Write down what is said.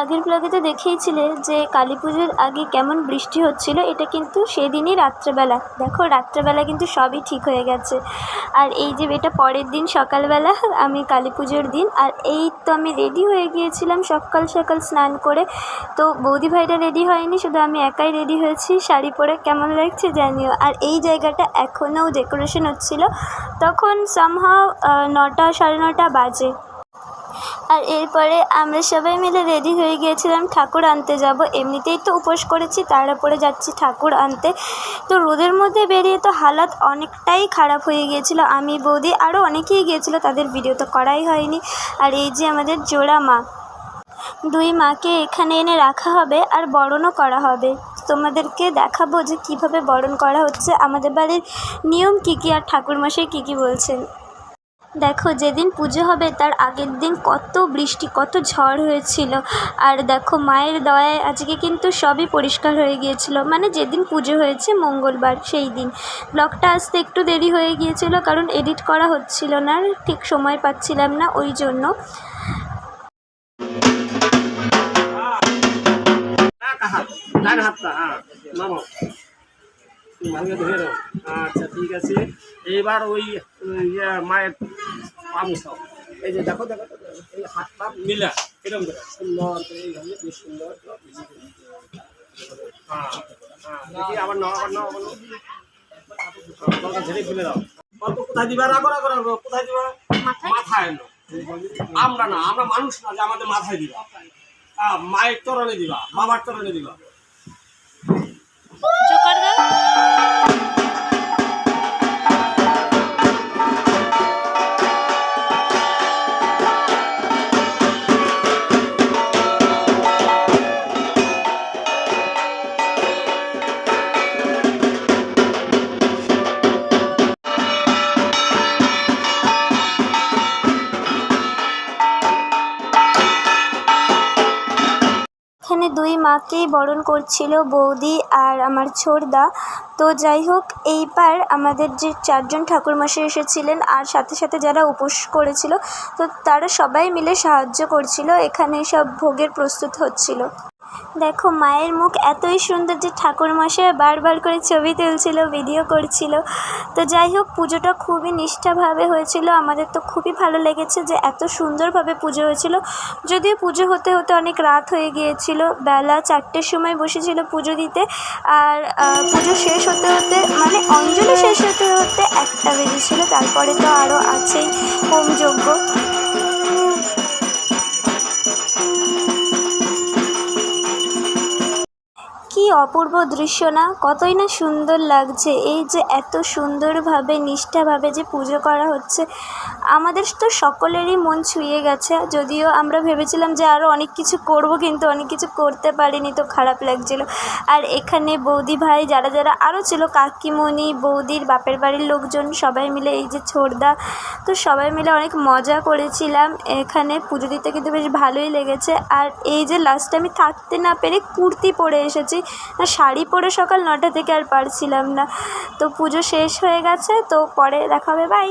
আগের ব্লগে তো দেখেইছিলে যে কালী পুজোর আগে কেমন বৃষ্টি হচ্ছিল, এটা কিন্তু সেদিনই রাত্রেবেলা। দেখো, রাত্রেবেলা কিন্তু সবই ঠিক হয়ে গেছে। আর এই যে এটা পরের দিন সকালবেলা, আমি কালী পুজোর দিন, আর এই তো আমি রেডি হয়ে গিয়েছিলাম সকাল সকাল স্নান করে। তো বৌদি ভাইরা রেডি হয়নি, শুধু আমি একাই রেডি হয়েছি। শাড়ি পরে কেমন লাগছে জানিও। আর এই জায়গাটা এখনও ডেকোরেশন হচ্ছিল, তখন সামহাও নটা সাড়ে নটা বাজে। আর এরপরে আমরা সবাই মিলে রেডি হয়ে গিয়েছিলাম ঠাকুর আনতে যাব। এমনিতেই তো উপোস করেছি তার উপরে যাচ্ছি ঠাকুর আনতে। তো রোদের মধ্যে বেরিয়ে তো হালাত অনেকটাই খারাপ হয়ে গিয়েছিল। আমি, বৌদি আরও অনেকেই গিয়েছিল, তাদের ভিডিও তো করাই হয়নি। আর এই যে আমাদের জোড়া মা, দুই মাকে এখানে এনে রাখা হবে আর বরণও করা হবে। তোমাদেরকে দেখাবো যে কীভাবে বরণ করা হচ্ছে। আমাদের বাড়ির নিয়ম কী কী আর ঠাকুরমশাই কী কী বলছেন? দেখো যেদিন পুজো হবে তার আগের দিন কত বৃষ্টি কত ঝড় হয়েছিল আর দেখো মায়ের দয়ায় আজকে কিন্তু সবই পরিষ্কার হয়ে গিয়েছিল মানে যেদিন পুজো হয়েছে মঙ্গলবার সেই দিন ব্লগটা আসতে একটু দেরি হয়ে গিয়েছিল কারণ এডিট করা হচ্ছিল না ঠিক সময় পাচ্ছিলাম না ওই জন্য হ্যাঁ ভালো ধরে নাও। আচ্ছা ঠিক আছে। এইবার ওই ইয়ে মায়ের সব এই যে দেখো দেখো এই হাত পা মিলা এরকম সুন্দর করে এইভাবে সুন্দর। হ্যাঁ হ্যাঁ দেখি আবার নাও আবার নাও আবার নাও। জলটা ঝেড়ে ফেলে দাও। অল্প কোথায় দিবা? রাখো রাখো রাখো। কোথায় দিবা? মাথায়? নাও। আমরা না আমরা মানুষ না যে আমাদের মাথায় দিবা। মায়ের চরণে দিবা বাবার চরণে দিবা। দুই মাকেই বরণ করছিল বৌদি আর আমার ছোড়দা তো যাই হোক, এইবার আমাদের যে চারজন ঠাকুরমশাই এসেছিলেন আর সাথে সাথে যারা উপোস করেছিল, তো তারা সবাই মিলে সাহায্য করছিল। এখানে সব ভোগের প্রস্তুত হচ্ছিল। দেখো, মায়ের মুখ এতই সুন্দর যে ঠাকুরমশাই বারবার করে ছবি তুলছিল ভিডিও করছিল। তো যাই হোক, পুজোটা খুবই নিষ্ঠাভাবে হয়েছিল। আমাদের তো খুবই ভালো লেগেছে যে এত সুন্দরভাবে পুজো হয়েছিল। যদিও পুজো হতে হতে অনেক রাত হয়ে গিয়েছিল। বেলা চারটের সময় বসেছিল পুজো দিতে। আর পুজো শেষ হতে হতে মানে অঞ্জলি শেষ হতে হতে একটা বেজেছিল। তারপরে তো আরও আছেই, হোমযজ্ঞ। কি অপূর্ব দৃশ্য না? কতই না সুন্দর লাগছে। এই যে এত সুন্দরভাবে, নিষ্ঠাভাবে যে পুজো করা হচ্ছে, আমাদের তো সকলেরই মন ছুঁয়ে গেছে। যদিও আমরা ভেবেছিলাম যে আরও অনেক কিছু করব, কিন্তু অনেক কিছু করতে পারিনি, তো খারাপ লাগছিল। আর এখানে বৌদি ভাই যারা যারা আরও ছিল, কাকিমণি, বৌদির বাপের বাড়ির লোকজন, সবাই মিলে এই যে ছোড়দা তো সবাই মিলে অনেক মজা করেছিলাম। এখানে পুজো দিতে কিন্তু বেশ ভালোই লেগেছে। আর এই যে লাস্টে আমি থাকতে না পেরে কুর্তি পরে এসেছি। শাড়ি পরে সকাল নটা থেকে আর পারছিলাম না। তো পুজো শেষ হয়ে গেছে, তো পরে দেখা হবে বাই